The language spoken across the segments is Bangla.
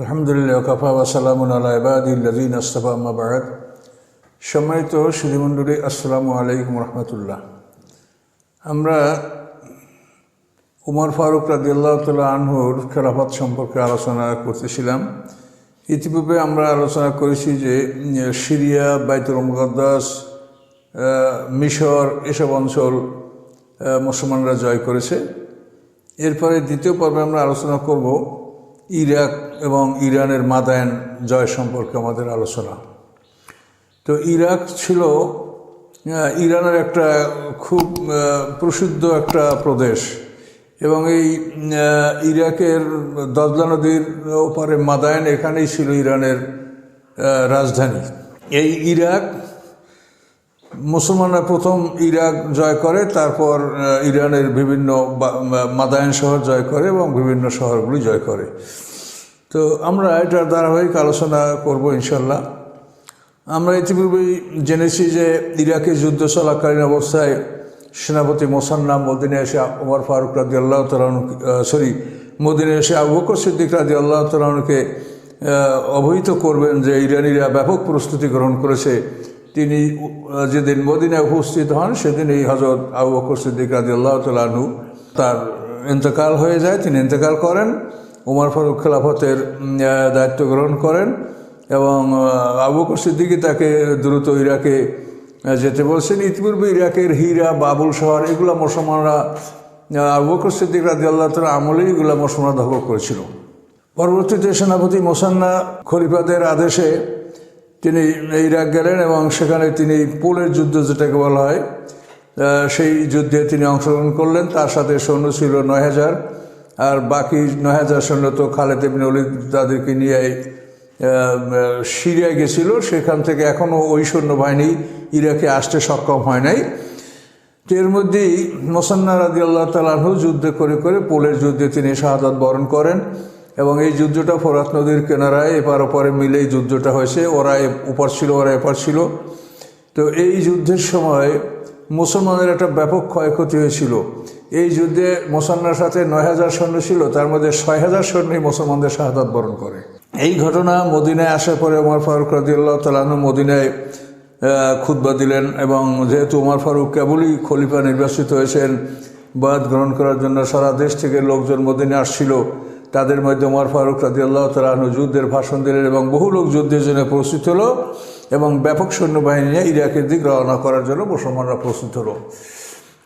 আলহামদুলিল্লাহ কাফা ওয়াসালাম আলাইবাদিন আস্তফা মাবাদ সম্মানিত সুধীমণ্ডলী আসসালামু আলাইকুম রহমতুল্লাহ। আমরা উমর ফারুক রাদিল্লাহ তাল্লাহ আনহুর খেলাফত সম্পর্কে আলোচনা করতেছিলাম। ইতিপূর্বে আমরা আলোচনা করেছি যে, সিরিয়া, বাইতুল মুকদ্দাস মিশর এসব অঞ্চল মুসলমানরা জয় করেছে। এরপরে দ্বিতীয় পর্বে আমরা আলোচনা করব ইরাক এবং ইরানের মাদায়ন জয় সম্পর্কে আমাদের আলোচনা। তো ইরাক ছিল ইরানের একটা খুব প্রসিদ্ধ একটা প্রদেশ এবং এই ইরাকের দজলা নদীর ওপারে মাদায়ন এখানেই ছিল ইরানের রাজধানী। এই ইরাক মুসলমানরা প্রথম ইরাক জয় করে, তারপর ইরানের বিভিন্ন মাদায়ন শহর জয় করে এবং বিভিন্ন শহরগুলি জয় করে। তো আমরা এটার ধারাবাহিক আলোচনা করব ইনশাল্লাহ আমরা ইতিপূর্বেই জেনেছি যে ইরাকে যুদ্ধ চলাকালীন অবস্থায় সেনাপতি মোসান্না মদিনে এসে ওমর ফারুক রাজি আল্লাহ তালন সরি মদিনে এসে আবু সিদ্দিক রাজি আল্লাহ তালনকে অবহিত করবেন যে ইরানিরা ব্যাপক প্রস্তুতি গ্রহণ করেছে তিনি যেদিন মদিনায় উপস্থিত হন, সেদিন এই হজরত আবু বকর সিদ্দিক রাজি আল্লাহ তালু তার ইন্তেকাল হয়ে যায়। তিনি ইন্তেকাল করেন, উমর ফারুক খেলাফতের দায়িত্ব গ্রহণ করেন এবং আবু বকর সিদ্দিকি তাকে দ্রুত ইরাকে যেতে বলছেন। ইতিপূর্বে ইরাকের হীরা, বাবুল শহর, এগুলো মুসলমানরা আবু বকর সিদ্দিক রাজি আল্লাহ তালা আমলেই এগুলো মুসলমানরা দখল করেছিল। পরবর্তীতে সেনাপতি মোসান্না খলিফাদের আদেশে তিনি ইরাক গেলেন এবং সেখানে তিনি পোলের যুদ্ধ যেটাকে বলা হয় সেই যুদ্ধে তিনি অংশগ্রহণ করলেন। তার সাথে সৈন্য ছিল নয় হাজার আর বাকি নয় হাজার সৈন্য তো খালেদ ইবনে অলিদ তাদেরকে নিয়ে আহ, সিরিয়ায় গেছিল। সেখান থেকে এখনও ওই সৈন্যবাহিনী ইরাকে আসতে সক্ষম হয় নাই। এর মধ্যেই মোসান্না রাজি আল্লাহ তালাহু যুদ্ধ করে করে পোলের যুদ্ধে তিনি শাহাদত বরণ করেন। এবং এই যুদ্ধটা ফোরাত নদীর কেনারায় এপার ওপারে মিলে এই যুদ্ধটা হয়েছে ওরা ওপার ছিল ওরা এপার ছিল। তো এই যুদ্ধের সময় মুসলমানের একটা ব্যাপক ক্ষয়ক্ষতি হয়েছিল। এই যুদ্ধে মুসলমানের সাথে নয় হাজার সৈন্য ছিল, তার মধ্যে ছয় হাজার সৈন্যই মুসলমানদের শাহাদাত বরণ করে। এই ঘটনা মদিনায় আসার পরে ওমর ফারুক রাজিউল্লাহ তালাহু মদিনায় খুদ্া দিলেন এবং যেহেতু উমর ফারুক কেবলই খলিফা নির্বাচিত হয়েছেন বাদ গ্রহণ করার জন্য সারা দেশ থেকে লোকজন মদিনে আসছিল। তাদের মধ্যে উমর ফারুক রাজি আল্লাহ তালাহনু যুদ্ধের ভাষণ দিলেন এবং বহু লোক যুদ্ধের জন্য প্রস্তুত হলো এবং ব্যাপক সৈন্যবাহিনী নিয়ে ইরাকের দিক রওনা করার জন্য মুসলমানরা প্রস্তুত হলো।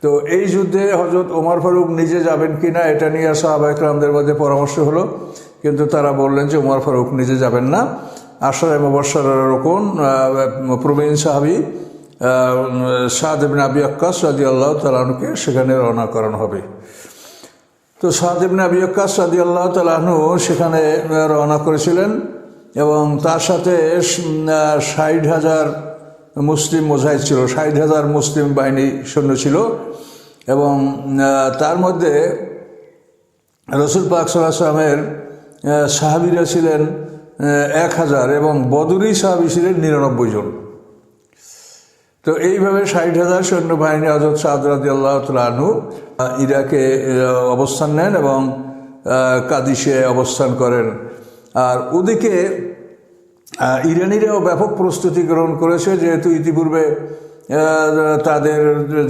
তো এই যুদ্ধে হজরত ওমর ফারুক নিজে যাবেন কি না এটা নিয়ে সাহাবাইকরামদের মধ্যে পরামর্শ হলো, কিন্তু তারা বললেন যে ওমর ফারুক নিজে যাবেন না। আশরায় মুবশর রকম প্রবীণ সাহাবি সাদ ইবনে আবি আক্কাস রাজি আল্লাহ তালাহনুকে সেখানে রওনা করানো হবে। তো সাদ ইবনে আবি আক্কাস রাজি আল্লাহ তালাহনু সেখানে রওনা করেছিলেন এবং তার সাথে ষাট হাজার মুসলিম মোজাহিদ ছিল। ষাট হাজার মুসলিম বাহিনী সৈন্য ছিল এবং তার মধ্যে রসুল পাক সাল্লামের সাহাবিরা ছিলেন এক হাজার এবং বদরি সাহাবি ছিলেন নিরানব্বই জন। তো এইভাবে ষাট হাজার সৈন্যবাহিনী হজরত সাদরাদি আল্লাহ তালু ইরাকে অবস্থান নেন এবং কাদিসে অবস্থান করেন। আর ওদিকে ইরানিরাও ব্যাপক প্রস্তুতি গ্রহণ করেছে, যেহেতু ইতিপূর্বে তাদের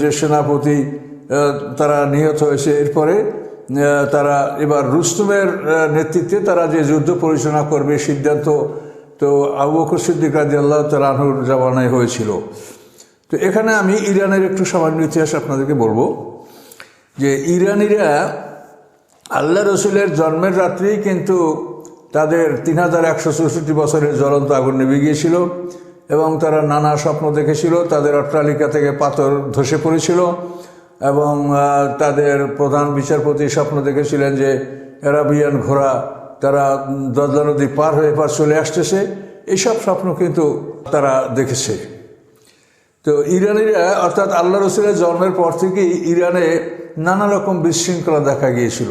যে সেনাপতি তারা নিহত হয়েছে। এরপরে তারা এবার রুস্তমের নেতৃত্বে তারা যে যুদ্ধ পরিচালনা করবে সিদ্ধান্ত, তো আবু বকর সিদ্দিক রাজি আল্লাহ তালাহুর জামানায় হয়েছিল। তো এখানে আমি ইরানের একটু সামান্য ইতিহাস আপনাদেরকে বলব যে ইরানিরা আল্লাহ রসুলের জন্মের রাত্রেই কিন্তু তাদের তিন হাজার একশো চৌষট্টি বছরের জ্বলন্ত আগুন নেমে গিয়েছিল এবং তারা নানা স্বপ্ন দেখেছিল, তাদের অট্টালিকা থেকে পাথর ধসে পড়েছিল এবং তাদের প্রধান বিচারপতি স্বপ্ন দেখেছিলেন যে অ্যারাবিয়ান ঘোড়া তারা দজলা নদী পার হয়ে পার চলে আসতেছে। এইসব স্বপ্ন কিন্তু তারা দেখেছে। তো ইরানিরা, অর্থাৎ আল্লাহ রসুলের জন্মের পর থেকেই ইরানে নানা রকম বিশৃঙ্খলা দেখা গিয়েছিল।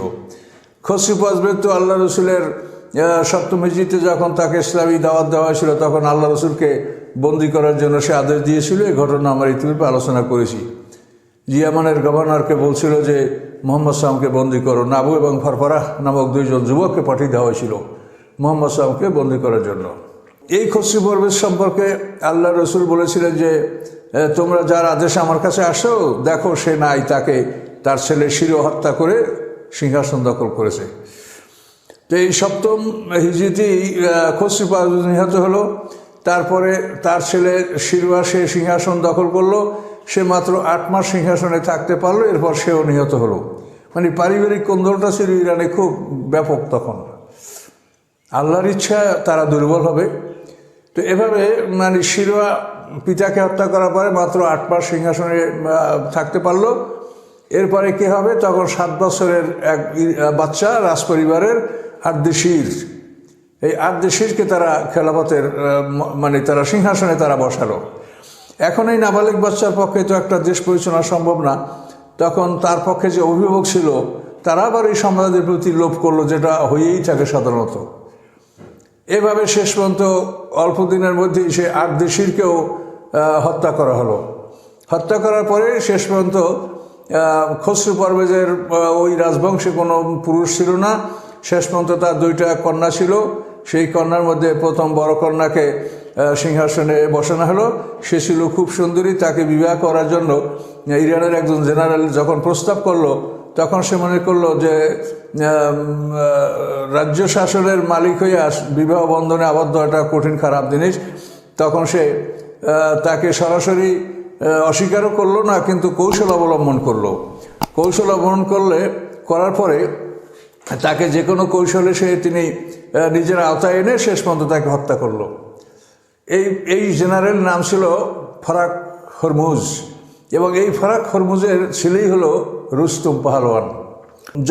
খসরু পাজবেদ তো আল্লাহ রসুলের সপ্তম হিজিতে যখন তাকে ইসলামী দাওয়াত দেওয়া হয়েছিল, তখন আল্লাহ রসুলকে বন্দি করার জন্য সে আদেশ দিয়েছিল। এই ঘটনা আমরা ইতিপূর্বে আলোচনা করেছি। জিয়ামানের গভর্নরকে বলছিল যে, মোহাম্মদ সামকে বন্দি করো। নাবু এবং ফরফরাহ নামক দুইজন যুবককে পাঠিয়ে দেওয়া হয়েছিল মোহাম্মদ সাল্লামকে বন্দি করার জন্য। এই খসরু পর্বের সম্পর্কে আল্লাহ রসুল বলেছিলেন যে তোমরা যার আদেশে আমার কাছে আসো, দেখো সে নাই, তাকে তার ছেলে শিরো হত্যা করে সিংহাসন দখল করেছে। তো এই সপ্তম হিজড়িতেই খসরু পারভেজ নিহত হলো, তারপরে তার ছেলে শিরোয়া সে সিংহাসন দখল করল, সে মাত্র আট মাস সিংহাসনে থাকতে পারল, এরপর সেও নিহত হলো। মানে পারিবারিক কোন্দলটা ছিল ইরানে খুব ব্যাপক তখন। আল্লাহর ইচ্ছা, তারা দুর্বল হবে। তো এভাবে মানে শিরোয়া পিতাকে হত্যা করার পরে মাত্র আট মাস সিংহাসনে থাকতে পারল। এরপরে কি হবে? তখন সাত বছরের এক বাচ্চা রাজপরিবারের আর্দেশির এই আর্দেশিরকে তারা খেলাফতের মানে তারা সিংহাসনে তারা বসালো। এখন এই নাবালিক বাচ্চার পক্ষে তো একটা দেশ পরিচালনা সম্ভব না। তখন তার পক্ষে যে অভিভাবক ছিল, তারা আবার এই সম্রাজ্যের প্রতি লোভ করল, যেটা হয়েই থাকে সাধারণত। এভাবে শেষ পর্যন্ত অল্প দিনের মধ্যেই সে আট দেশিরকেও হত্যা করা হলো। হত্যা করার পরে শেষ পর্যন্ত খসরু পরভেজের আহ, ওই রাজবংশে কোনো পুরুষ ছিল না। শেষ পর্যন্ত তার দুইটা কন্যা ছিল। সেই কন্যার মধ্যে প্রথম বড় কন্যাকে সিংহাসনে বসানো হলো। সে ছিল খুব সুন্দরী তাকে বিবাহ করার জন্য ইরানের একজন জেনারেল যখন প্রস্তাব করল তখন সে মনে করল যে রাজ্য শাসনের মালিক হইয়া বিবাহ বন্ধনে আবদ্ধ একটা কঠিন, খারাপ জিনিস। তখন সে তাকে সরাসরি অস্বীকারও করল না, কিন্তু কৌশল অবলম্বন করল। কৌশল অবলম্বন করলে, করার পরে তাকে যে কোনো কৌশলে সে তিনি নিজের আওতায় এনে শেষ পর্যন্ত তাকে হত্যা করল। এই এই জেনারেল নাম ছিল ফরাক হরমুজ। এবং এই ফারাক খরমুজের ছেলেই হলো রুস্তুম পাহলওয়ান।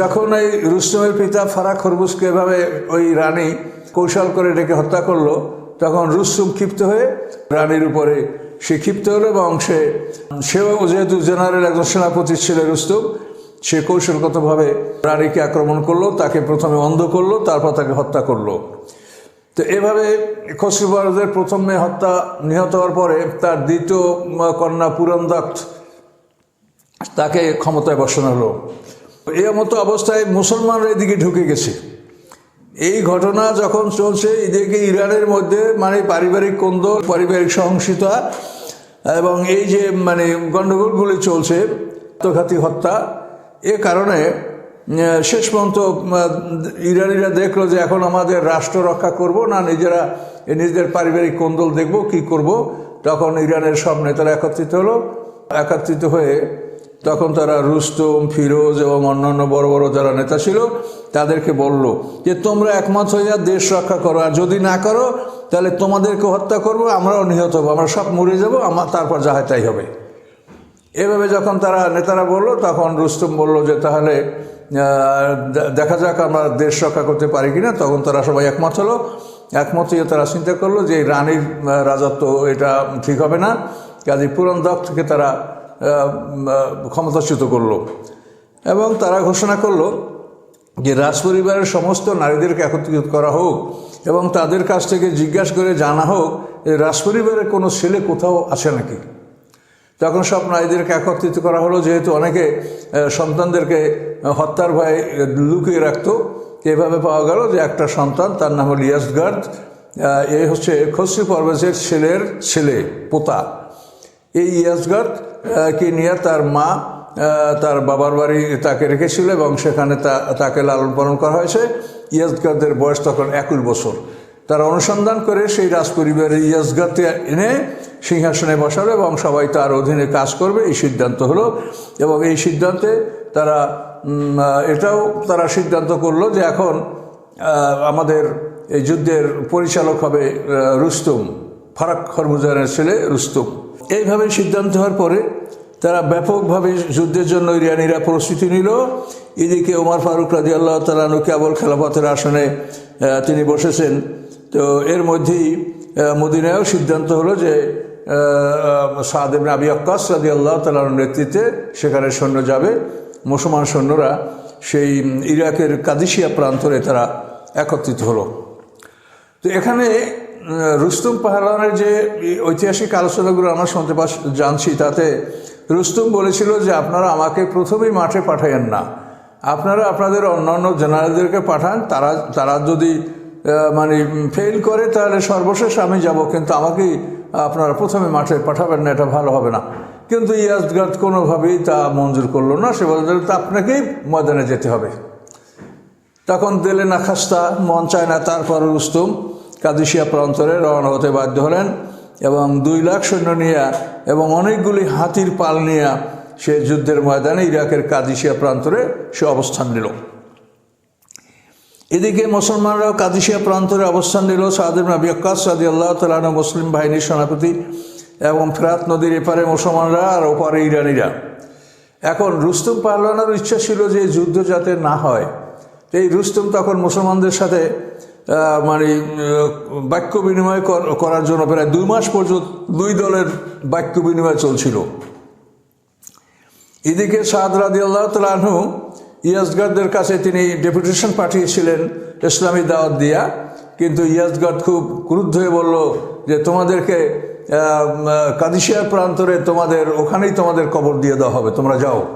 যখন এই রুস্তমের পিতা ফারাক খরমুজকে এভাবে ওই রানী কৌশল করে ডেকে হত্যা করল, তখন রুস্তুম ক্ষিপ্ত হয়ে রানীর উপরে সে ক্ষিপ্ত হলো এবং সে সেও যেহেতু জেনারেল একজন সেনাপতি ছিল রুস্তুম, সে কৌশলগতভাবে রানীকে আক্রমণ করল, তাকে প্রথমে অন্ধ করল, তারপর তাকে হত্যা করল। তো এভাবে খসরু বরদের প্রথম হত্যা নিহত হওয়ার পরে তার দ্বিতীয় কন্যা পুরন্দক্ত তাকে ক্ষমতায় বসানো হলো। এই মতো অবস্থায় মুসলমানরা এদিকে ঢুকে গেছে। এই ঘটনা যখন চলছে, এদিকে ইরানের মধ্যে মানে পারিবারিক কোন্দল, পারিবারিক সহিংসতা এবং এই যে মানে গণ্ডগোলগুলি চলছে, আত্মঘাতী হত্যা, এ কারণে শেষ পর্যন্ত ইরানিরা দেখল যে এখন আমাদের রাষ্ট্র রক্ষা করব না, নিজেরা নিজেদের পারিবারিক কোন্দল দেখব, কি করব। তখন ইরানের সব নেতারা একত্রিত হলো। একত্রিত হয়ে তখন তারা রুস্তম, ফিরোজ এবং অন্যান্য বড় বড় যারা নেতা ছিল, তাদেরকে বলল যে, তোমরা একমত হইয়া দেশ রক্ষা করো। আর যদি না করো, তাহলে তোমাদেরকে হত্যা করব, আমরাও নিহত হব। আমরা সব মরে যাব আমার তারপর যাহাই তাই হবে। এভাবে যখন তারা, নেতারা বলল, তখন রুস্তম বলল যে, তাহলে দেখা যাক আমরা দেশ রক্ষা করতে পারি কিনা। তখন তারা সবাই একমত হলো। একমত হয়ে তারা চিন্তা করল যে রানীর রাজত্ব এটা ঠিক হবে না। কাজে পুরন থেকে তারা ক্ষমতাচ্যুত করল। এবং তারা ঘোষণা করল যে রাজপরিবারের সমস্ত নারীদেরকে একত্রিত করা হোক এবং তাদের কাছ থেকে জিজ্ঞাসা করে জানা হোক যে রাজপরিবারের কোনো ছেলে কোথাও আছে নাকি। তখন সব নারীদেরকে একত্রিত করা হলো, যেহেতু অনেকে সন্তানদেরকে হত্যার ভয়ে লুকিয়ে রাখতো। এভাবে পাওয়া গেল যে একটা সন্তান, তার নাম হল ইয়াসগার্ড এ হচ্ছে খসরু পরভেজের ছেলের ছেলে, পোতা। এই ইয়াসগার্ড কে নিয়ে তার মা তার বাবার বাড়ি তাকে রেখেছিল এবং সেখানে তাকে লালন পালন করা হয়েছে। ইয়াসগার্ডের বয়স তখন একুশ বছর। তারা অনুসন্ধান করে সেই রাজপরিবারের ইয়াসগাতে এনে সিংহাসনে বসালো এবং সবাই তার অধীনে কাজ করবে, এই সিদ্ধান্ত হলো। এবং এই সিদ্ধান্তে তারা এটাও তারা সিদ্ধান্ত করল যে এখন আমাদের এই যুদ্ধের পরিচালক হবে রুস্তুম, ফারাক হরমুজানের ছেলে রুস্তুম। এইভাবে সিদ্ধান্ত হওয়ার পরে তারা ব্যাপকভাবে যুদ্ধের জন্য ইরানিরা প্রস্তুতি নিল। এদিকে ওমর ফারুক রাজি আল্লাহ তালু কেবল খেলাফতের আসনে তিনি বসেছেন। তো এর মধ্যেই মদিনায়ও সিদ্ধান্ত হলো যে সাদ ইবনে আবি আক্কাস রাজি আল্লাহ তালার নেতৃত্বে সেখানে সৈন্য যাবে। মুসলমান সৈন্যরা সেই ইরাকের কাদিসিয়া প্রান্তরে তারা একত্রিত হলো। তো এখানে রুস্তুম পাহলানের যে ঐতিহাসিক আলোচনাগুলো আমরা শুনতে পাস, জানছি, তাতে রুস্তুম বলেছিল যে আপনারা আমাকে প্রথমেই মাঠে পাঠাইয়েন না। আপনারা আপনাদের অন্যান্য জেনারেলদেরকে পাঠান, তারা তারা যদি মানে ফেল করে, তাহলে সর্বশেষ আমি যাব, কিন্তু আমাকেই আপনারা প্রথমে মাঠে পাঠাবেন না, এটা ভালো হবে না। কিন্তু ইয়াজগাদ কোনোভাবেই তা মঞ্জুর করল না, সে বলতে তা আপনাকেই ময়দানে যেতে হবে। তখন দেলে না খাস্তা, মন চায় না, তারপর রুস্তুম কাদিসিয়া প্রান্তরে রওনা হতে বাধ্য হলেন এবং দুই লাখ সৈন্য নিয়ে এবং অনেকগুলি হাতির পাল নিয়ে সে যুদ্ধের ময়দানে ইরাকের কাদিসিয়া প্রান্তরে সে অবস্থান নিল। এদিকে মুসলমানরাও কাদিসিয়া প্রান্তরে অবস্থান নিল। সাদিম নবী আক্কাস সাদি আল্লাহ তালানো মুসলিম বাহিনীর সেনাপতি এবং ফেরাত নদীর এপারে মুসলমানরা আর ওপারে ইরানিরা। এখন রুস্তুম পাহলানোর ইচ্ছা ছিল যে যুদ্ধ যাতে না হয়। এই রুস্তুম তখন মুসলমানদের সাথে মানে বাক্য বিনিময় করার জন্য প্রায় দুই মাস পর্যন্ত দুই দলের বাক্য বিনিময় চলছিল। এদিকে সাদ রাদি আল্লাহ তালু ইয়াজগারদের কাছে তিনি ডেপুটেশন পাঠিয়েছিলেন ইসলামী দাওয়াত দিয়া কিন্তু ইয়াজগার খুব ক্রুদ্ধ হয়ে বলল যে তোমাদেরকে আহ, কাদিসিয়ার প্রান্তরে তোমাদের ওখানেই তোমাদের কবর দিয়ে দেওয়া হবে তোমরা যাও।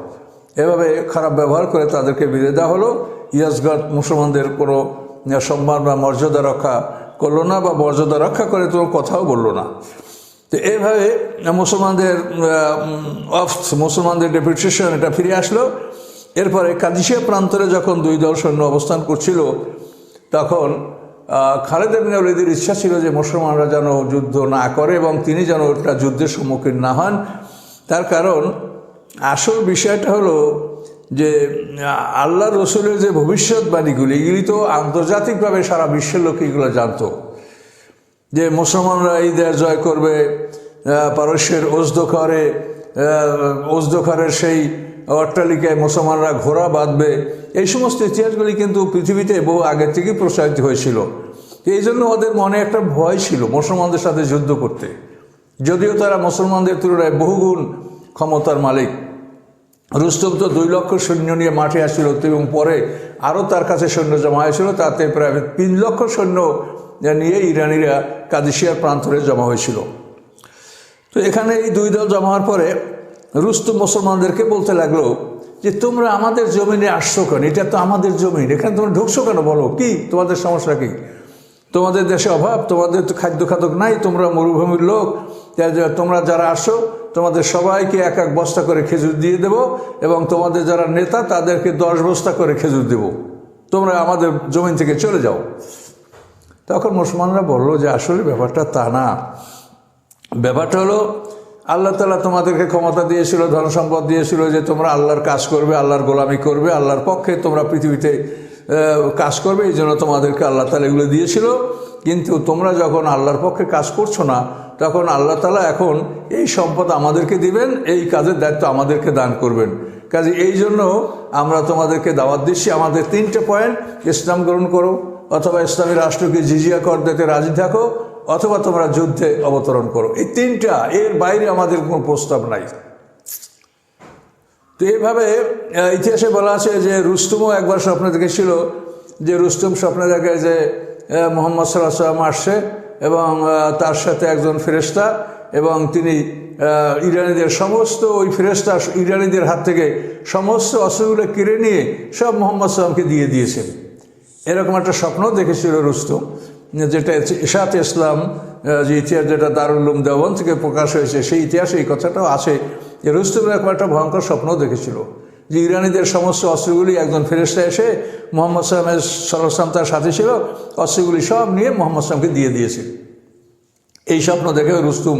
এভাবে খারাপ ব্যবহার করে তাদেরকে বিদায় দেওয়া হলো। ইয়াজগার মুসলমানদের কোনো সম্মান বা মর্যাদা রক্ষা করল না বা মর্যাদা রক্ষা করে তো কথাও বলল না। তো এইভাবে মুসলমানদের অফ মুসলমানদের ডেপুটেশন এটা ফিরে আসলো। এরপরে কাদিসিয়া প্রান্তরে যখন দুই দল সৈন্য অবস্থান করছিল, তখন খালেদ বিন ইচ্ছা ছিল যে মুসলমানরা যেন যুদ্ধ না করে এবং তিনি যেন একটা যুদ্ধের সম্মুখীন না হন। তার কারণ, আসল বিষয়টা হলো যে, আল্লাহ রসুলের যে ভবিষ্যৎবাণীগুলি, এগুলি তো আন্তর্জাতিকভাবে সারা বিশ্বের লোক এগুলো জানতো। যে মুসলমানরা এই দেশ জয় করবে পারস্যের ওজদোখরে ওজদোখরের সেই অট্টালিকায় মুসলমানরা ঘোড়া বাঁধবে, এই সমস্ত ইতিহাসগুলি কিন্তু পৃথিবীতে বহু আগের থেকেই প্রসারিত হয়েছিল। এই জন্য ওদের মনে একটা ভয় ছিল মুসলমানদের সাথে যুদ্ধ করতে। যদিও তারা মুসলমানদের তুলনায় বহুগুণ ক্ষমতার মালিক। রুস্তম তো দুই লক্ষ সৈন্য নিয়ে মাঠে আসছিল, এবং পরে আরও তার কাছে সৈন্য জমা হয়েছিল, তাতে প্রায় তিন লক্ষ সৈন্য নিয়ে ইরানিরা কাদিসিয়ার প্রান্তরে জমা হয়েছিল। তো এখানে এই দুই দল জমা হওয়ার পরে রুস্তম মুসলমানদেরকে বলতে লাগল যে, তোমরা আমাদের জমিনে আসছো কেন? এটা তো আমাদের জমিন। এখানে তোমরা ঢুকছো কেন বলো? কি? তোমাদের সমস্যা কি? তোমাদের দেশে অভাব, তোমাদের তো খাদ্য খাদক নাই, তোমরা মরুভূমির লোক। তোমরা যারা আসো, তোমাদের সবাইকে এক এক বস্তা করে খেজুর দিয়ে দেব এবং তোমাদের যারা নেতা, তাদেরকে দশ বস্তা করে খেজুর দেব। তোমরা আমাদের জমিন থেকে চলে যাও। তখন মুসলমানরা বলল যে, আসলে ব্যাপারটা তা না। ব্যাপারটা হলো আল্লাহ তালা তোমাদেরকে ক্ষমতা দিয়েছিল ধন সম্পদ দিয়েছিল যে তোমরা আল্লাহর কাজ করবে, আল্লাহর গোলামি করবে, আল্লাহর পক্ষে তোমরা পৃথিবীতে কাজ করবে, এই জন্য তোমাদেরকে আল্লাহ তালা এগুলো দিয়েছিল। কিন্তু তোমরা যখন আল্লাহর পক্ষে কাজ করছ না, তখন আল্লাহ তালা এখন এই সম্পদ আমাদেরকে দিবেন, এই কাজের দায়িত্ব আমাদেরকে দান করবেন। কাজে এই জন্য আমরা তোমাদেরকে দাওয়াত দিচ্ছি, আমাদের তিনটে পয়েন্ট, ইসলাম গ্রহণ করো, অথবা ইসলামী রাষ্ট্রকে জিজিয়া কর দিতে রাজি থাকো অথবা তোমরা যুদ্ধে অবতরণ করো। এই তিনটা, এর বাইরে আমাদের কোনো প্রস্তাব নাই। তো এইভাবে ইতিহাসে বলা আছে যে রুস্তুমও একবার স্বপ্নে দেখেছিল, যে রুস্তুম স্বপ্নে দেখে যে মোহাম্মদ সাল্লাম আসছে এবং তার সাথে একজন ফেরেস্তা এবং তিনি ইরানিদের সমস্ত ওই ফেরেস্তা ইরানিদের হাত থেকে সমস্ত অস্ত্রগুলো কেড়ে নিয়ে সব মোহাম্মদ সাল্লামকে দিয়ে দিয়েছেন। এরকম একটা স্বপ্ন দেখেছিল রুস্তম। যেটা ইশাত ইসলাম যে ইতিহাস যেটা দারুল্লুম দেওয়ান থেকে প্রকাশ হয়েছে, সেই ইতিহাসে এই কথাটাও আছে। যে রুস্তম এরকম একটা ভয়ঙ্কর স্বপ্ন দেখেছিল যে ইরানিদের সমস্ত অস্ত্রগুলি একজন ফেরেস্তা এসে মোহাম্মদ সালামের সাল্লাম তার সাথে ছিল, অস্ত্রগুলি সব নিয়ে মোহাম্মদ সালামকে দিয়ে দিয়েছিল। এই স্বপ্ন দেখে রুস্তুম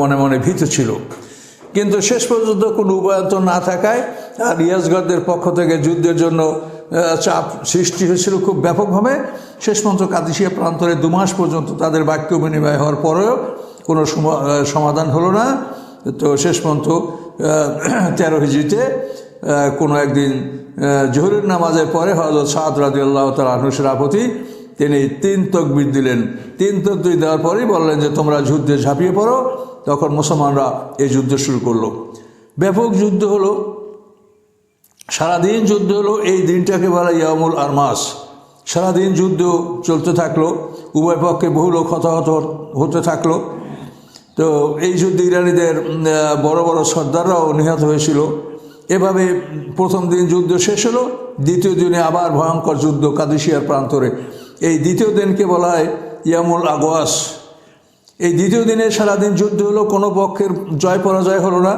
মনে মনে ভীত ছিল। কিন্তু শেষ পর্যন্ত কোনো উপায়ন্ত না থাকায় আর ইয়াজগরদের পক্ষ থেকে যুদ্ধের জন্য চাপ সৃষ্টি হয়েছিল খুব ব্যাপকভাবে। শেষ পর্যন্ত কাদিসিয়া প্রান্তরে দু মাস পর্যন্ত তাদের বাক্য বিনিময় হওয়ার পরেও কোনো সমা- সমাধান হলো না। তো শেষ পর্যন্ত তেরো হিজিতে কোনো একদিন জহুরের নামাজের পরে হজরত সাদ রাজি আল্লাহ তালু সেনাপতি, তিনি তিন তকবির দিলেন। তিন তকবির দেওয়ার পরেই বললেন যে, তোমরা যুদ্ধে ঝাঁপিয়ে পড়ো। তখন মুসলমানরা এই যুদ্ধ শুরু করল। ব্যাপক যুদ্ধ হলো। সারাদিন যুদ্ধ হলো, এই দিনটাকে বলা ইয়ামুল আরমাস। সারাদিন যুদ্ধ চলতে থাকল, উভয় পক্ষে বহু লোক হতাহত হতে থাকল। তো এই যুদ্ধে ইরানিদের বড় বড় সর্দাররাও নিহত হয়েছিল। এভাবে প্রথম দিন যুদ্ধ শেষ হলো, দ্বিতীয় দিনে আবার ভয়ঙ্কর যুদ্ধ কাদিসিয়ার প্রান্তরে। এই দ্বিতীয় দিনকে বলা হয় ইয়ামুল আগোয়াস এই দ্বিতীয় দিনে সারাদিন যুদ্ধ হলো, কোনো পক্ষের জয় পরাজয় হলো না।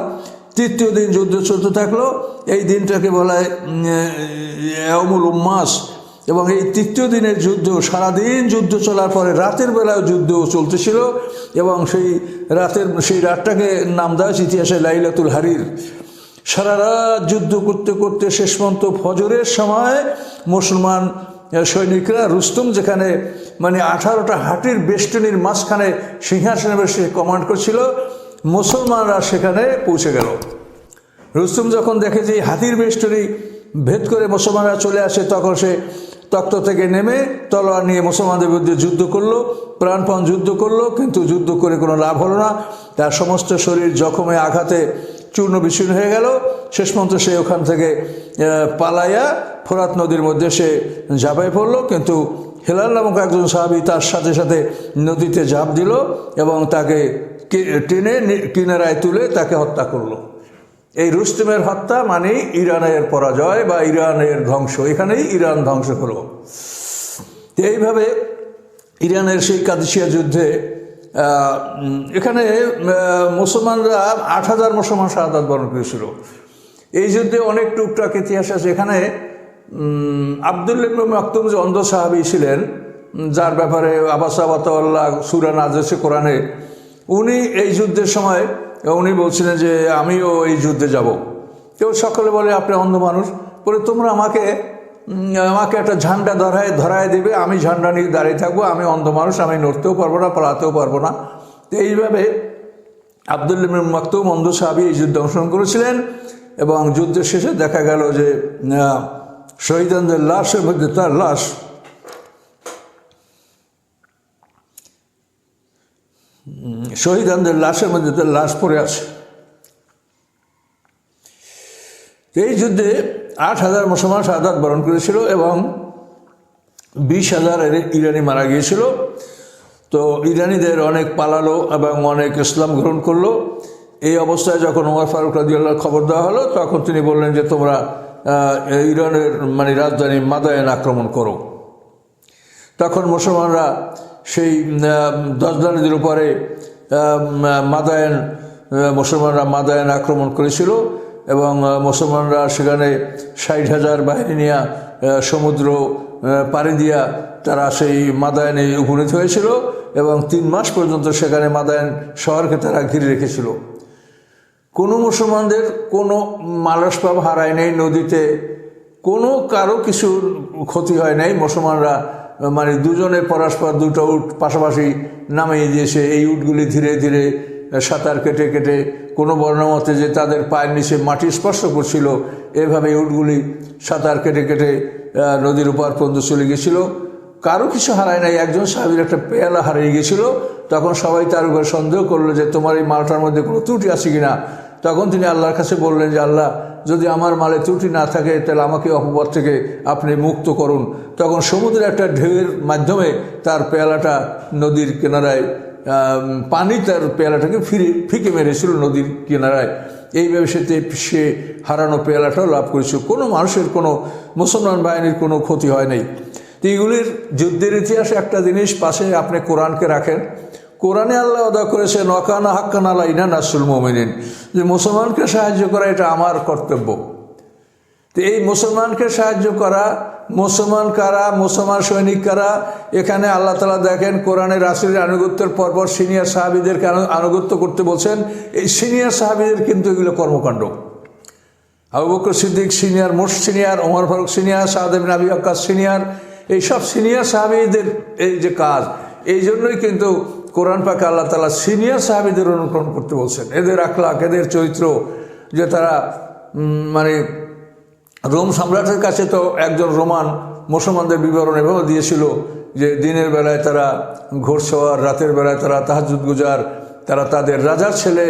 তৃতীয় দিন যুদ্ধ চলতে থাকল। এই দিনটাকে বলা হয় ইয়ামুল উম্মাস। এবং এই তৃতীয় দিনের যুদ্ধ, সারাদিন যুদ্ধ চলার পরে রাতের বেলায় যুদ্ধ চলতেছিল। এবং সেই রাতের, সেই রাতটাকে নাম হয়েছে ইতিহাসে লাইলাতুল হারির। সারা রাত যুদ্ধ করতে করতে শেষ পর্যন্ত ফজরের সময় মুসলমান সৈনিকরা রুস্তুম যেখানে মানে আঠারোটা হাটির বেষ্টনীর মাঝখানে সিংহাসনে বসে কমান্ড করছিল মুসলমানরা সেখানে পৌঁছে গেল। রুস্তুম যখন দেখে যে হাতির বেষ্টনী ভেদ করে মুসলমানরা চলে আসে, তখন সে তক্ত থেকে নেমে তলোয়ার নিয়ে মুসলমানদের বিরুদ্ধে যুদ্ধ করল, প্রাণপণ যুদ্ধ করল, কিন্তু যুদ্ধ করে কোনো লাভ হলো না। তার সমস্ত শরীর জখমে, আঘাতে চূর্ণ বিচূর্ণ হয়ে গেল। শেষ পর্যন্ত সে ওখান থেকে পালাইয়া ফোরাত নদীর মধ্যে সে ঝাঁপাই পড়ল, কিন্তু হেলাল নামক একজন সাহাবি তার সাথে সাথে নদীতে ঝাঁপ দিল এবং তাকে টেনে কিনারায় তুলে তাকে হত্যা করল। এই রুস্তুমের হত্যা মানে ইরানের পরাজয় বা ইরানের ধ্বংস। এখানেই ইরান ধ্বংস হলো। এইভাবে ইরানের সেই কাদিসিয়া যুদ্ধে এখানে মুসলমানরা আট হাজার মুসলমান শাহাদ বরণ করেছিল। এই যুদ্ধে অনেক টুকটাক ইতিহাস আছে। এখানে আবদুল মাকতুম যে অন্ধ সাহাবি ছিলেন যার ব্যাপারে আবাস আবাতাল্লাহ সুরা নাজেছে কোরআনে উনি এই যুদ্ধের সময়, উনি বলছিলেন যে, আমিও এই যুদ্ধে যাব। কেউ সকলে বলে, আপনি অন্ধ মানুষ। বলে, তোমরা আমাকে আমাকে একটা ঝান্ডা ধরায় ধরায় দিবে। আমি ঝান্ডা নিয়ে দাঁড়িয়ে থাকব। আমি অন্ধ মানুষ। আমি নড়তেও পারব না, পালাতেও পারব না। তো এইভাবে আবদুল মাকতুম অন্ধ সাহাবি এই যুদ্ধে অংশগ্রহণ করেছিলেন এবং যুদ্ধের শেষে দেখা গেল যে শহীদানদের লাশের মধ্যে তার লাশ শহীদানদের লাশের মধ্যে তার লাশ পড়ে আছে। এই যুদ্ধে আট হাজার মুসলমান শাহাদ বরণ করেছিল এবং বিশ হাজার ইরানি মারা গিয়েছিল। তো ইরানিদের অনেক পালালো এবং অনেক ইসলাম গ্রহণ করল। এই অবস্থায় যখন ওমর ফারুক রাজিউল্লাহ খবর দেওয়া হলো, তখন তিনি বললেন যে, তোমরা ইরানের মানে রাজধানী মাদায়ন আক্রমণ করো। তখন মুসলমানরা সেই দশদা নদীর উপরে মাদায়ন মুসলমানরা মাদায়ন আক্রমণ করেছিল এবং মুসলমানরা সেখানে ষাট হাজার বাহিনী নিয়ে সমুদ্র পাড়ি দিয়া তারা সেই মাদায়নে উপনীত হয়েছিল এবং তিন মাস পর্যন্ত সেখানে মাদায়ন শহরকে তারা ঘিরে রেখেছিল। কোনো মুসলমানদের কোনো মালসপাব হারায় নেই, নদীতে কোনো কারও কিছু ক্ষতি হয় নাই, মুসলমানরা মানে দুজনে পরস্পর দুটো উট পাশাপাশি নামিয়ে দিয়েছে এই উটগুলি ধীরে ধীরে সাঁতার কেটে কেটে কোনো বর্ণমতে যে তাদের পায়ের নিচে মাটি স্পর্শ করছিল, এভাবে উটগুলি সাঁতার কেটে কেটে নদীর উপর পর্যন্ত চলে গেছিল। কারও কিছু হারায় নাই, একজন সাহাবির একটা পেয়ালা হারিয়ে গেছিল, তখন সবাই তার উপর সন্দেহ করল যে তোমার এই মালটার মধ্যে কোনো ত্রুটি আছে কিনা। তখন তিনি আল্লাহর কাছে বললেন যে, আল্লাহ, যদি আমার মালে ত্রুটি না থাকে, তাহলে আমাকে অপবাদ থেকে আপনি মুক্ত করুন। তখন সমুদ্রের একটা ঢেউয়ের মাধ্যমে তার পেয়ালাটা নদীর কিনারায় পানি তার পেয়ালাটাকে ফিরে, ফিকে মেরেছিল নদীর কিনারায়। এইভাবে সে সে হারানো পেয়ালাটাও লাভ করেছিল। কোনো মানুষের, কোনো মুসলমান বাহিনীর কোনো ক্ষতি হয় নাই। তো এইগুলির যুদ্ধের ইতিহাসে একটা জিনিস পাশে আপনি কোরআনকে রাখেন। কোরআনে আল্লাহ অদা করেছে নকানা হাক্কান আল্লাহ ইনা নাসুল মোমিনিন। যে মুসলমানকে সাহায্য করা, এটা আমার কর্তব্য। তো এই মুসলমানকে সাহায্য করা, মুসলমান কারা, মুসলমান সৈনিক কারা, এখানে আল্লাহ তালা দেখেন কোরআনের রাসুলের আনুগত্যের পরপর সিনিয়র সাহাবিদেরকে আনু- আনুগত্য করতে বলছেন। এই সিনিয়র সাহাবিদের কিন্তু এগুলো কর্মকাণ্ড। Abu Bakr Siddique senior most senior, Omar Farooq senior সাহাদেব নাবি আক্কাস সিনিয়র। এইসব সিনিয়র সাহাবিদের এই যে কাজ, এই জন্যই কিন্তু কোরআন পাকে আল্লাহ তালা সিনিয়র সাহাবিদের অনুকরণ করতে বলছেন। এদের আখলাক এদের চরিত্র, যে তারা মানে রোম সম্রাটের কাছে তো একজন রোমান মুসলমানদের বিবরণ এভাবে দিয়েছিল যে দিনের বেলায় তারা ঘোরসওয়ার রাতের বেলায় তারা তাহাজুদ গুজার, তারা তাদের রাজার ছেলে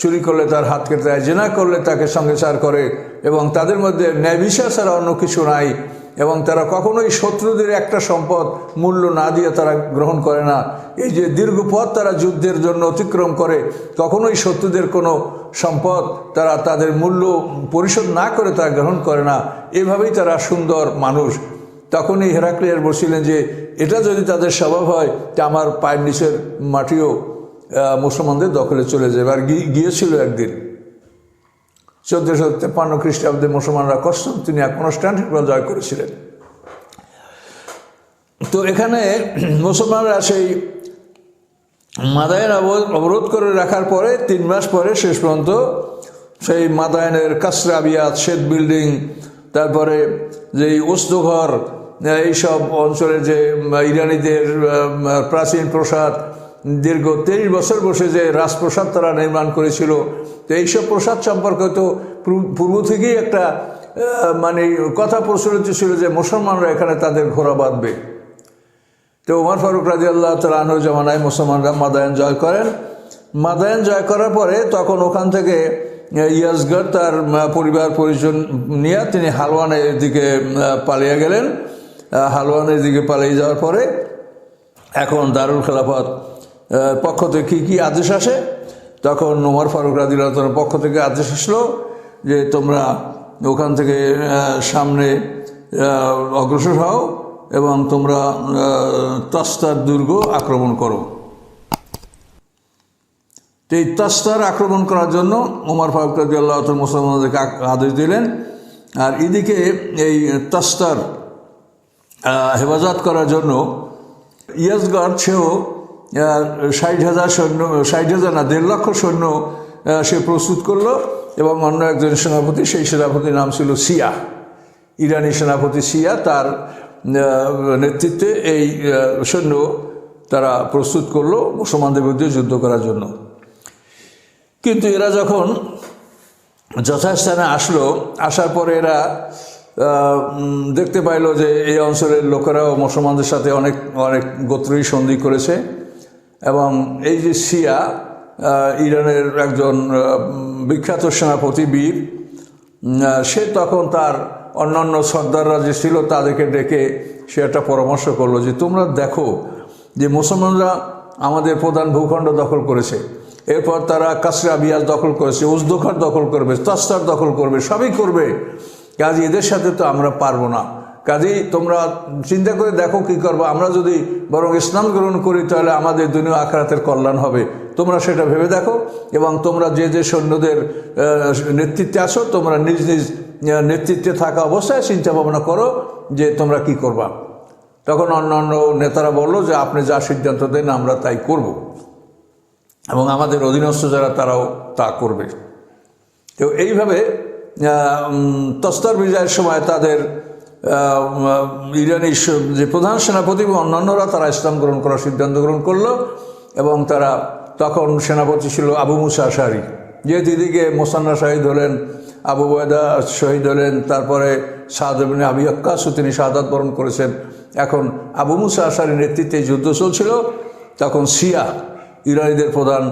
চুরি করলে তার হাত কেটে দেয়, জেনা করলে তাকে সঙ্গে চার করে এবং তাদের মধ্যে ন্যায় বিশ্বাস ছাড়া অন্য কিছু নাই। এবং তারা কখনোই শত্রুদের একটা সম্পদ মূল্য না দিয়ে তারা গ্রহণ করে না। এই যে দীর্ঘ পথ তারা যুদ্ধের জন্য অতিক্রম করে, কখনোই শত্রুদের কোনো সম্পদ তারা তাদের মূল্য পরিশোধ না করে তারা গ্রহণ করে না। এভাবেই তারা সুন্দর মানুষ। তখনই হেরাক্লিয়ার বলছিলেন যে, এটা যদি তাদের স্বভাব হয়, তা আমার পায়ের নিচের মাটিও মুসলমানদের দখলে চলে যাবে। আর গিয়েছিল একদিন। চোদ্দশো তেপান্ন খ্রিস্টাব্দে মুসলমানরা কনস্টান্টিনিয়া কনস্টান্টিনোপল জয় করেছিলেন। তো এখানে মুসলমানরা সেই মাদায়ন অব- অবরোধ করে রাখার পরে তিন মাস পরে শেষ পর্যন্ত সেই মাদায়নের কাসরাবিয়াত শ্বেত বিল্ডিং, তারপরে যে ওস্তঘর এইসব অঞ্চলে যে ইরানিদের প্রাচীন প্রসাদ দীর্ঘ তেইশ বছর বসে যে রাজপ্রসাদ তারা নির্মাণ করেছিল, তো এইসব প্রসাদ সম্পর্কে তো পূর্ব- থেকেই একটা মানে কথা প্রচলিত ছিল যে মুসলমানরা এখানে তাদের ঘোড়া বাঁধবে। তো উমর ফারুক রাজি আল্লাহ তালাহর জমানায় মুসলমানরা মাদায়ন জয় করেন। মাদায়ন জয় করার পরে তখন ওখান থেকে ইয়াসগড় তার পরিবার পরিজন নিয়ে তিনি হালওয়ানের দিকে পালিয়ে গেলেন। হালওয়ানের দিকে পালিয়ে যাওয়ার পরে এখন দারুল খেলাফত পক্ষ থেকে কী কী আদেশ আসে? তখন উমর ফারুক রাদিল্লাহ তালার পক্ষ থেকে আদেশ আসলো যে, তোমরা ওখান থেকে সামনে অগ্রসর হও এবং তোমরা তস্তার দুর্গ আক্রমণ করো। তো এই তস্তার আক্রমণ করার জন্য ওমর ফারুক রাজি আল্লাহ মুসলমানদেরকে আদেশ দিলেন। আর এদিকে এই তস্তার হেফাজত করার জন্য ইয়াসগড় সেও ষাট হাজার সৈন্য, ষাট হাজার না, দেড় লক্ষ সৈন্য সে প্রস্তুত করল এবং অন্য একজন সেনাপতি, সেই সেনাপতির নাম ছিল সিয়া। ইরানি সেনাপতি সিয়া তার নেতৃত্বে এই সৈন্য তারা প্রস্তুত করল মুসলমানদের বিরুদ্ধে যুদ্ধ করার জন্য। কিন্তু এরা যখন যথাস্থানে আসলো, আসার পরে এরা দেখতে পাইলো যে এই অঞ্চলের লোকেরাও মুসলমানদের সাথে অনেক অনেক গোত্রই সন্ধি করেছে। এবং এই যে সিয়া ইরানের একজন বিখ্যাত সেনাপতি বীর সে তখন তার অন্যান্য সর্দাররা যে ছিল তাদেরকে ডেকে সে একটা পরামর্শ করল যে, তোমরা দেখো যে মুসলমানরা আমাদের প্রধান ভূখণ্ড দখল করেছে। এরপর তারা কাসরা বিয়াজ দখল করেছে উজদোখার দখল করবে, তস্তার দখল করবে, সবই করবে। কাজে এদের সাথে তো আমরা পারব না। কাজেই তোমরা চিন্তা করে দেখো কি করব। আমরা যদি বরং ইসলাম গ্রহণ করি, তাহলে আমাদের দুনিয়া আখরাতের কল্যাণ হবে। তোমরা সেটা ভেবে দেখো এবং তোমরা যে যে সৈন্যদের নেতৃত্বে আসো তোমরা নিজ নিজ নেতৃত্বে থাকা অবস্থায় চিন্তা ভাবনা করো যে তোমরা কি করবা। তখন অন্য অন্য নেতারা বলল যে, আপনি যা সিদ্ধান্ত দেন, আমরা তাই করব। এবং আমাদের অধীনস্থ যারা, তারাও তা করবে। তো এইভাবে তস্তর বিজয়ের সময় তাদের ইরানি যে প্রধান সেনাপতি এবং অন্যান্যরা, তারা ইসলাম গ্রহণ করার সিদ্ধান্ত গ্রহণ করল এবং তারা তখন সেনাপতি ছিল আবু মুসা আশারি। যে দিদিকে মোসান্না শহীদ হলেন, আবু বয়দা শহীদ হলেন, তারপরে সাহাদিন আবি আক্কাসও তিনি শাহাদাত বরণ করেছেন। এখন আবু মুসা আশারির নেতৃত্বে যুদ্ধ চলছিল। তখন সিয়া ইরানিদের প্রধান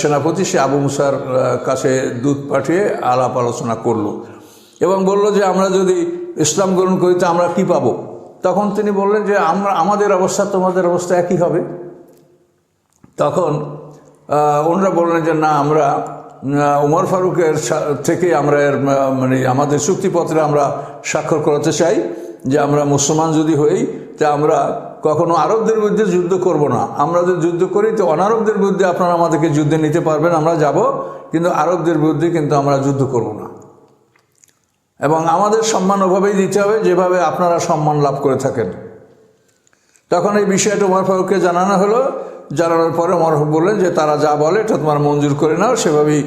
সেনাপতি, সে আবু মুসার কাছে দূত পাঠিয়ে আলাপ আলোচনা করল এবং বলল যে, আমরা যদি ইসলাম গ্রহণ করি তো আমরা কি পাবো? তখন তিনি বললেন যে, আমরা, আমাদের অবস্থা, তোমাদের অবস্থা একই হবে। তখন ওনারা বললেন যে, না, আমরা উমর ফারুকের থেকে আমরা এর মানে আমাদের চুক্তিপত্রে আমরা স্বাক্ষর করাতে চাই যে, আমরা মুসলমান যদি হই, তা আমরা কখনো আরবদের বিরুদ্ধে যুদ্ধ করব না। আমরা যদি যুদ্ধ করি, তো অনারবদের বিরুদ্ধে আপনারা আমাদেরকে যুদ্ধে নিতে পারবেন, আমরা যাব, কিন্তু আরবদের বিরুদ্ধে কিন্তু আমরা যুদ্ধ করব না। এবং আমাদের সম্মান ওভাবেই দিতে হবে, যেভাবে আপনারা সম্মান লাভ করে থাকেন। তখন এই বিষয়টা উমর ফারুককে জানানো হলো। জানানোর পরে উমর বললেন যে, তারা যা বলে, এটা তোমার মঞ্জুর করে নাও, সেভাবেই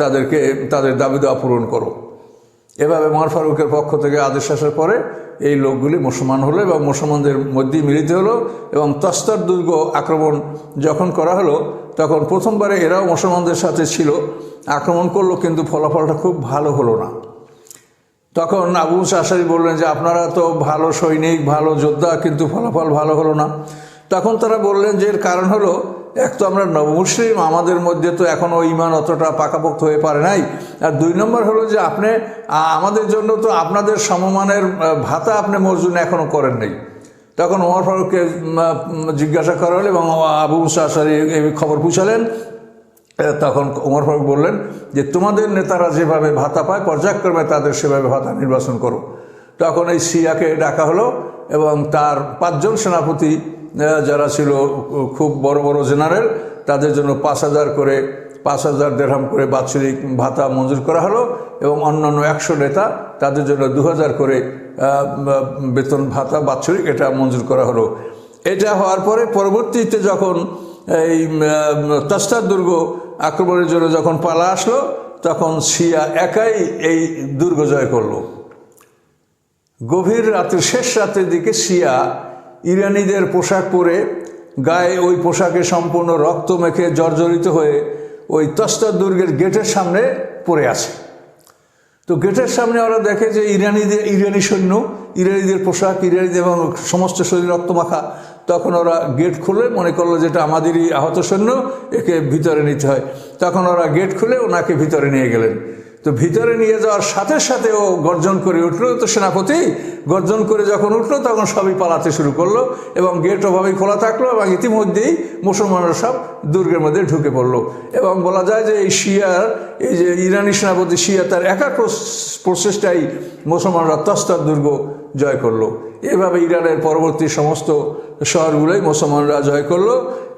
তাদেরকে, তাদের দাবি দেওয়া পূরণ করো। এভাবে উমর ফারুকের পক্ষ থেকে আদেশ আসার পরে এই লোকগুলি মুসলমান হলো এবং মুসলমানদের মধ্যেই মিলিত হলো এবং তস্তর দুর্গ আক্রমণ যখন করা হলো, তখন প্রথমবারে এরাও মুসলমানদের সাথে ছিল। আক্রমণ করল, কিন্তু ফলাফলটা খুব ভালো হলো না। তখন আবু আশারি বললেন যে, আপনারা তো ভালো সৈনিক, ভালো যোদ্ধা, কিন্তু ফলাফল ভালো হলো না। তখন তারা বললেন যে, এর কারণ হলো, এক তো আমরা নবমুসলিম আমাদের মধ্যে তো এখনও ইমান অতটা পাকাপোক্ত হয়ে পারে নাই। আর দুই নম্বর হলো যে, আপনি আমাদের জন্য তো আপনাদের সমমানের ভাতা আপনি মর্জুন এখনও করেন নাই। তখন ওমর ফারুককে জিজ্ঞাসা করা হলো এবং আবু মুসা এই খবর পুছালেন। তখন ওমর ফারুক বললেন যে, তোমাদের নেতারা যেভাবে ভাতা পায়, পর্যায়ক্রমে তাদের সেভাবে ভাতা নির্বাচন করো। তখন এই সিয়াকে ডাকা হলো এবং তার পাঁচজন সেনাপতি যারা ছিল খুব বড় বড় জেনারেল, তাদের জন্য পাঁচ হাজার করে, পাঁচ হাজার দেড়হাম করে বাৎসরিক ভাতা মঞ্জুর করা হলো এবং অন্যান্য একশো নেতা তাদের জন্য দু হাজার করে বেতন ভাতা বাৎসরিক এটা মঞ্জুর করা হলো। এটা হওয়ার পরে পরবর্তীতে যখন এই তস্তার দুর্গ আক্রমণের জন্য যখন পালা আসলো, তখন শিয়া একাই এই দুর্গ জয় করল। গভীর রাতের, শেষ রাতের দিকে শিয়া ইরানিদের পোশাক পরে গায়ে ওই পোশাকে সম্পূর্ণ রক্ত মেখে জর্জরিত হয়ে ওই তস্তার দুর্গের গেটের সামনে পড়ে আছে। তো গেটের সামনে ওরা দেখে যে ইরানিদের, ইরানি সৈন্য, ইরানিদের পোশাক, ইরানিদের এবং সমস্ত শরীর রক্তমাখা তখন ওরা গেট খুলে মনে করল যেটা আমাদেরই আহত সৈন্য, একে ভিতরে নিতে হয়। তখন ওরা গেট খুলে ওনাকে ভিতরে নিয়ে গেলেন। তো ভিতরে নিয়ে যাওয়ার সাথে সাথে ও গর্জন করে উঠল। তো সেনাপতি গর্জন করে যখন উঠল, তখন সবই পালাতে শুরু করল এবং গেট ওভাবেই খোলা থাকল এবং ইতিমধ্যেই মুসলমানরা সব দুর্গের মধ্যে ঢুকে পড়ল। এবং বলা যায় যে এই শিয়ার এই যে ইরানি সেনাপতি শিয়া, তার একা প্রচেষ্টাই মুসলমানরা তস্তার দুর্গ জয় করল। এভাবে ইরানের পরবর্তী সমস্ত শহরগুলোই মুসলমানরা জয় করল।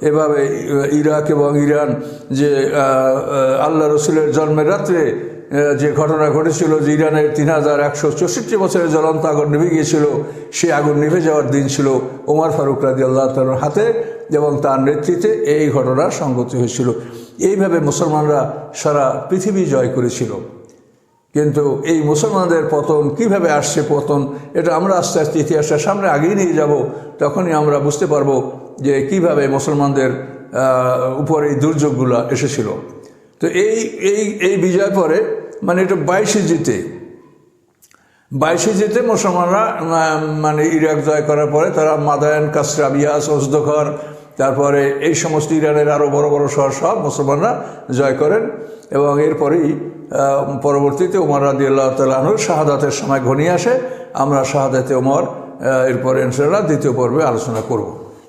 এভাবে ইরাক এবং ইরান যে আল্লাহ রসুলের জন্মের রাত্রে যে ঘটনা ঘটেছিল যে ইরানের তিন হাজার একশো চৌষট্টি বছরের জ্বলন্ত আগুন নিভে গিয়েছিল, সেই আগুন নিভে যাওয়ার দিন ছিল ওমর ফারুক রাজি আল্লাহ তালার হাতে এবং তার নেতৃত্বে এই ঘটনার সংগতি হয়েছিল। এইভাবে মুসলমানরা সারা পৃথিবী জয় করেছিল। কিন্তু এই মুসলমানদের পতন কীভাবে আসছে পতন, এটা আমরা আস্তে আস্তে ইতিহাসটা সামনে আগেই নিয়ে যাব, তখনই আমরা বুঝতে পারব যে কীভাবে মুসলমানদের উপর এই দুর্যোগগুলো এসেছিল। তো এই এই এই বিজয় পরে মানে এটা বাইশে জিতে বাইশে জিতে মুসলমানরা মানে ইরাক জয় করার পরে তারা মাদায়ান কাসরাবিয়াস ওজদখর, তারপরে এই সমস্ত ইরানের আরও বড় বড় শহর সব মুসলমানরা জয় করেন এবং এরপরেই পরবর্তীতে উমর রাদি আল্লাহ তালুর শাহাদাতের সময় ঘনিয়ে আসে। আমরা শাহাদাতে উমর এরপর এরপরে ইনশাল্লাহ দ্বিতীয় পর্বে আলোচনা করব।